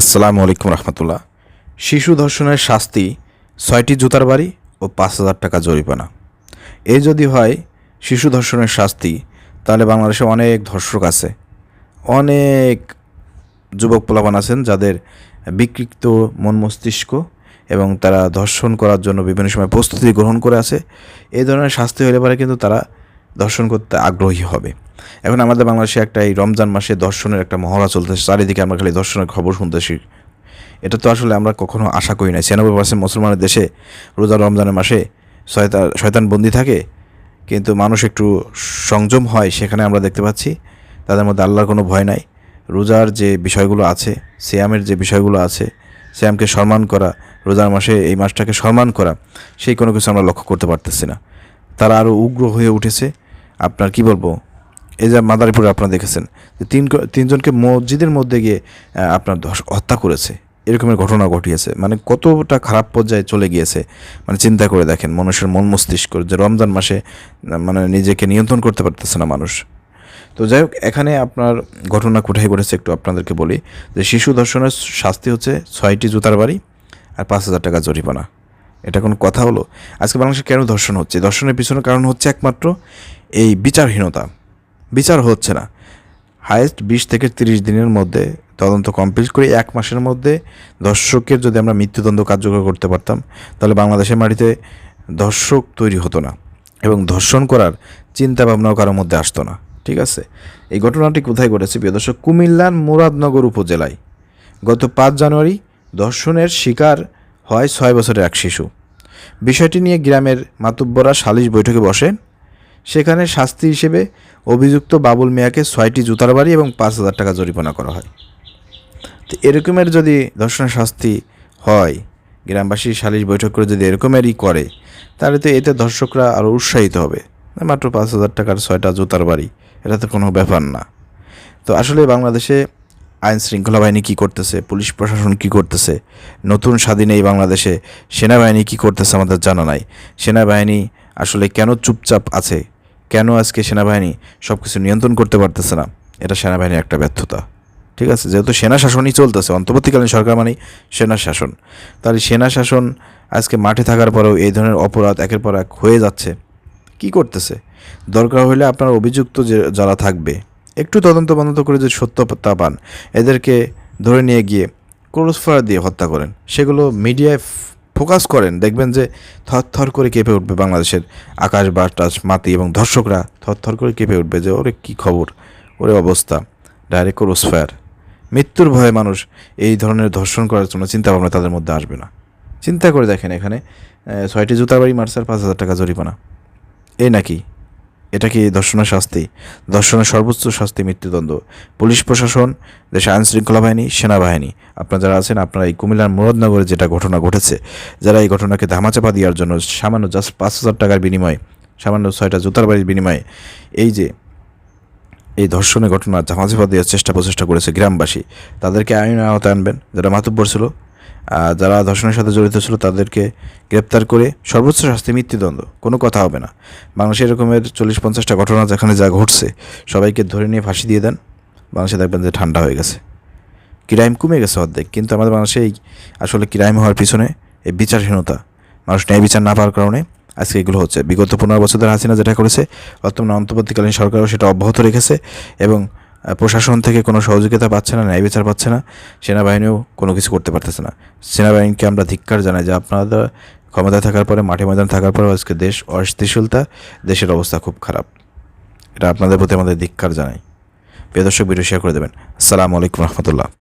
আসসালামু আলাইকুম রহমতুল্লাহ। শিশু ধর্ষণের শাস্তি ছয়টি জুতার বাড়ি ও পাঁচ হাজার টাকা জরিমানা। এই যদি হয় শিশু ধর্ষণের শাস্তি, তাহলে বাংলাদেশে অনেক ধর্ষক আছে। অনেক যুবক পোলাপান আছেন যাদের বিকৃত মন মস্তিষ্ক এবং তারা ধর্ষণ করার জন্য বিভিন্ন সময় প্রস্তুতি গ্রহণ করে আছে। এই ধরনের শাস্তি হলে পরে কিন্তু তারা ধর্ষণ করতে আগ্রহী হবে। এখন আমাদের বাংলাদেশে একটা এই রমজান মাসে দর্শনের একটা মহড়া চলতেছে, চারিদিকে আমরা খালি দর্শনের খবর শুনতেছি। এটা তো আসলে আমরা কখনো আশা করি না ছিয়ানব্বই পার্সেন্ট মুসলমানের দেশে রোজা রমজানের মাসে শয়তান শয়তান বন্দি থাকে, কিন্তু মানুষ একটু সংযম হয়, সেখানে আমরা দেখতে পাচ্ছি তাদের মধ্যে আল্লাহর কোনো ভয় নাই। রোজার যে বিষয়গুলো আছে, সিয়ামের যে বিষয়গুলো আছে, সিয়ামকে সম্মান করা, রোজার মাসে এই মাসটাকে সম্মান করা, সেই কোনো কিছু আমরা লক্ষ্য করতে পারতেছি না। তারা আরও উগ্র হয়ে উঠেছে। আপনার কি বলব? এই যে মাদারীপুরে আপনারা দেখেছেন যে তিন তিনজনকে মসজিদের মধ্যে গিয়ে আপনার হত্যা করেছে। এরকমের ঘটনা ঘটিয়েছে। মানে কতটা খারাপ পর্যায়ে চলে গিয়েছে মানে চিন্তা করে দেখেন মানুষের মন মস্তিষ্ক যে রমজান মাসে মানে নিজেকে নিয়ন্ত্রণ করতে পারতেছে না মানুষ। তো যাই হোক, এখানে আপনার ঘটনা কোথায় ঘটেছে একটু আপনাদেরকে বলি। যে শিশু ধর্ষণের শাস্তি হচ্ছে ছয়টি জুতার বাড়ি আর পাঁচ হাজার টাকা জরিমানা। এটা কোনো কথা হলো? আজকে বাংলাদেশে কেন ধর্ষণ হচ্ছে? ধর্ষণের পিছনে কারণ হচ্ছে একমাত্র এই বিচারহীনতা। বিচার হচ্ছে না। হায়েস্ট বিশ থেকে তিরিশ দিনের মধ্যে তদন্ত কমপ্লিট করে এক মাসের মধ্যে দর্শকের যদি আমরা মৃত্যুদণ্ড কার্যকর করতে পারতাম, তাহলে বাংলাদেশের মাটিতে দর্শক তৈরি হতো না এবং ধর্ষণ করার চিন্তা ভাবনাও কারোর মধ্যে আসতো না। ঠিক আছে? এই ঘটনাটি কোথায় ঘটেছে? প্রিয় দর্শক, কুমিল্লার মুরাদনগর উপজেলায় গত পাঁচ জানুয়ারি ধর্ষণের শিকার হয় ছয় বছরের এক শিশু। বিষয়টি নিয়ে গ্রামের মাতুব্বরা সালিশ বৈঠকে বসেন সেখানে শাস্তি হিসেবে অভিযুক্ত বাবুল মিয়াকে ছয়টি জুতার বাড়ি এবং পাঁচ হাজার টাকা জরিমানা করা হয়। তো এরকমের যদি ধর্ষণের শাস্তি হয়, গ্রামবাসী সালিশ বৈঠক করে যদি এরকমেরই করে, তাহলে তো এতে দর্শকরা আরও উৎসাহিত হবে। মাত্র পাঁচ হাজার টাকার ছয়টা জুতার বাড়ি, এটা তো কোনো ব্যাপার না। তো আসলে বাংলাদেশে আইন শৃঙ্খলা বাহিনী কী করতেছে, পুলিশ প্রশাসন কী করতেছে, নতুন স্বাধীন এই বাংলাদেশে সেনাবাহিনী কী করতেছে আমাদের জানা নাই। সেনাবাহিনী আসলে কেন চুপচাপ আছে? কেন আজকে সেনাবাহিনী সব কিছু নিয়ন্ত্রণ করতে পারতেছে না? এটা সেনাবাহিনীর একটা ব্যর্থতা। ঠিক আছে? যেহেতু সেনা শাসনই চলতেছে, অন্তর্বর্তীকালীন সরকার মানেই সেনা শাসন। তাহলে সেনা শাসন আজকে মাঠে থাকার পরেও এই ধরনের অপরাধ একের পর এক হয়ে যাচ্ছে। কি করতেছে? দরকার হলে আপনার অভিযুক্ত যে, যারা থাকবে, একটু তদন্ত বন্ধ করে যদি সত্যতা পান, এদেরকে ধরে নিয়ে গিয়ে ক্রস দিয়ে হত্যা করেন। সেগুলো মিডিয়ায় ফোকাস করেন, দেখবেন যে থরথর থর করে কেঁপে উঠবে বাংলাদেশের আকাশ, বাতাস, মাটি এবং দর্শকরা থরথর থর করে কেঁপে উঠবে যে, ওরে কি খবর? ওরে অবস্থা ডাইরেক্ট ক্রস ফায়ার মৃত্যুর ভয়ে মানুষ এই ধরনের ধর্ষণ করার জন্য চিন্তা ভাবনা তাদের মধ্যে আসবে না। চিন্তা করে দেখেন এখানে ছয়টি জুতাবাড়ি মার্সার পাঁচ হাজার টাকা জরিমানা। এই নাকি? এটা কি ধর্ষণের শাস্তি? ধর্ষণের সর্বোচ্চ শাস্তি মৃত্যুদণ্ড। পুলিশ প্রশাসন দেশের আইন শৃঙ্খলা বাহিনী, সেনাবাহিনী। আপনারা যারা আছেন, আপনারা এই কুমিল্লার মুরাদনগরে যেটা ঘটনা ঘটেছে, যারা এই ঘটনাকে ধামাচাপা দেওয়ার জন্য সামান্য জাস্ট পাঁচ হাজার টাকার বিনিময়ে, সামান্য ছয়টা জুতার বাড়ির বিনিময়ে এই যে এই ধর্ষণের ঘটনা ধামাচাপা দেওয়ার চেষ্টা প্রচেষ্টা করেছে গ্রামবাসী, তাদেরকে আইনের আওতায় আনবেন, যারা মাতুব্বর ছিল। যারা ধর্ষণের সাথে জড়িত ছিল তাদেরকে গ্রেপ্তার করে সর্বোচ্চ শাস্তি মৃত্যুদণ্ড। কোনো কথা হবে না। বাংলাদেশে এরকমের চল্লিশ পঞ্চাশটা ঘটনা যেখানে যা ঘটছে, সবাইকে ধরে নিয়ে ফাঁসি দিয়ে দেন। বাংলাদেশে দেখবেন যে ঠান্ডা হয়ে গেছে। ক্রাইম কমে গেছে অর্ধেক। কিন্তু আমাদের বাংলাদেশে এই আসলে ক্রাইম হওয়ার পিছনে এই বিচারহীনতা। মানুষ ন্যায় বিচার না পাওয়ার কারণে আজকে এগুলো হচ্ছে। বিগত পনেরো বছর ধরে হাসিনা যেটা করেছে, বর্তমানে অন্তর্বর্তীকালীন সরকারও সেটা অব্যাহত রেখেছে এবং প্রশাসন থেকে কোনো সহযোগিতা পাচ্ছে না, ন্যায় বিচার পাচ্ছে না, সেনাবাহিনীও কোনো কিছু করতে পারতেছে না। সেনাবাহিনীকে আমরা ধিক্কার জানাই যে আপনাদের ক্ষমতা থাকার পরে, মাঠে ময়দান থাকার পরে আজকে দেশ অস্থিতিশীলতা দেশের অবস্থা খুব খারাপ। এটা আপনাদের প্রতি আমাদের ধিক্কার জানাই। প্রিয় দর্শক ভিডিও শেয়ার করে দেবেন। আসসালামু আলাইকুম রহমতুল্লাহ।